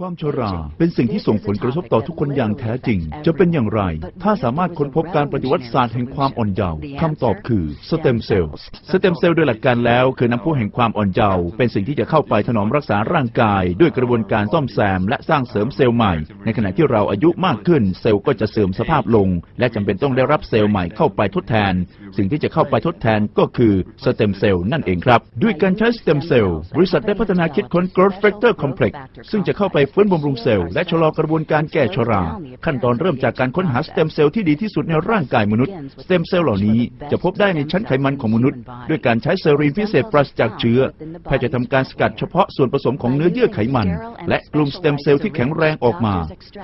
ความชรา เป็นสิ่งที่ส่งผลกระทบต่อทุกคนอย่างแท้จริง จะเป็นอย่างไร ถ้าสามารถค้นพบการปฏิวัติศาสตร์แห่งความอ่อนเยาว์คำตอบคือสเต็มเซลล์สเต็มเซลล์โดยหลักการแล้วคือน้ำพุแห่งความอ่อนเยาว์เป็นสิ่งที่จะเข้าไปถนอมรักษาร่างกาย ด้วยกระบวนการซ่อมแซม และสร้างเสริมเซลล์ใหม่ ในขณะที่เราอายุมากขึ้น เซลล์ก็จะเสื่อมสภาพลง และจำเป็นต้องได้รับเซลล์ใหม่เข้าไปทดแทน สิ่งที่จะเข้าไปทดแทนก็คือสเต็มเซลล์นั่นเองครับ ด้วยการใช้สเต็มเซลล์บริษัทได้พัฒนาคิดค้น growth factor complex ซึ่งจะเข้าไปฟื้นบำรุงเซลล์และชะลอกระบวนการแก่ชรา ขั้นตอนเริ่มจากการค้นหาสเต็มเซลล์ที่ดีที่สุดในร่างกายมนุษย์ สเต็มเซลล์เหล่านี้จะพบได้ในชั้นไขมันของมนุษย์ ด้วยการใช้เซรีนพิเศษปราศจากเชื้อแพทย์จะทำการสกัดเฉพาะส่วนผสมของเนื้อเยื่อไขมัน และกลุ่มสเต็มเซลล์ที่แข็งแรงออกมา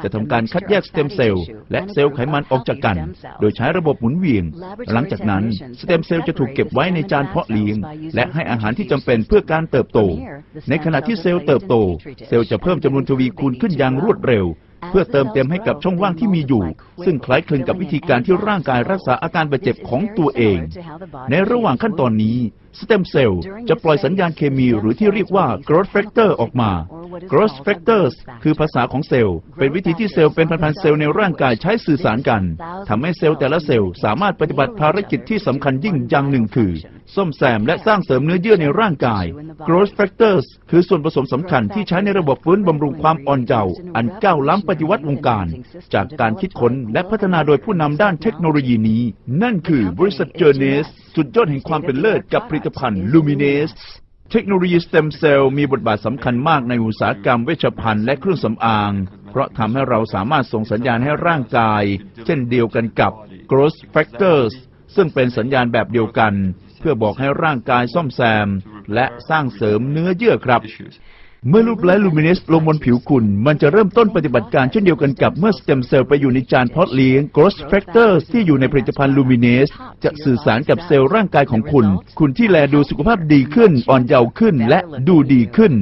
จะทำการคัดแยกสเต็มเซลล์และเซลล์ไขมันออกจากกัน โดยใช้ระบบหมุนเวียน หลังจากนั้นสเต็มเซลล์จะถูกเก็บไว้ในจานเพาะเลี้ยง และให้อาหารที่จำเป็นเพื่อการเติบโต ในขณะที่เซลล์เติบโต เซลล์จะเพิ่มจำนวนทวีคูณขึ้นอย่างรวดเร็ว เพื่อเติมเต็มให้กับช่องว่างที่มีอยู่ ซึ่งคล้ายคลึงกับวิธีการที่ร่างกายรักษาอาการบาดเจ็บของตัวเอง ในระหว่างขั้นตอนนี้สเต็มเซลล์จะปล่อยสัญญาณเคมีหรือที่เรียกว่า growth factor ออกมา growth factors คือภาษาของเซลล์ เป็นวิธีที่เซลล์เป็นพันๆเซลล์ในร่างกายใช้สื่อสารกันทำให้เซลล์แต่ละเซลล์สามารถปฏิบัติภารกิจที่สำคัญยิ่งอย่างหนึ่งคือ ซ่อมแซมและสร้างเสริมเนื้อเยื่อในร่างกาย growth factors คือส่วนผสมสำคัญที่ใช้ในระบบฟื้นบำรุงความอ่อนเยาว์อันก้าวล้ำปฏิวัติวงการ จากการคิดค้นและพัฒนาโดยผู้นำด้านเทคโนโลยีนี้ นั่นคือบริษัทเจอร์เนสสุดยอดแห่งความเป็นเลิศกับผลิตภัณฑ์ลูมิเนส เทคโนโลยีสเต็มเซลล์มีบทบาทสำคัญมากในอุตสาหกรรมเวชภัณฑ์และเครื่องสำอาง เพราะทำให้เราสามารถส่งสัญญาณให้ร่างกาย เช่นเดียวกันกับ growth factors ซึ่งเป็นสัญญาณแบบเดียวกัน เพื่อบอกให้ร่างกายซ่อมแซม และสร้างเสริมเนื้อเยื่อครับ เมื่อรูปไลท์ลูมิเนสลงบนผิวคุณ มันจะเริ่มต้นปฏิบัติการเช่นเดียวกันกับเมื่อสเต็มเซลล์ไปอยู่ในจานเพาะเลี้ยง growth factor ที่อยู่ในผลิตภัณฑ์ลูมิเนสจะสื่อสารกับเซลล์ร่างกายของคุณ คุณที่แลดูสุขภาพดีขึ้น อ่อนเยาว์ขึ้น และดูดีขึ้น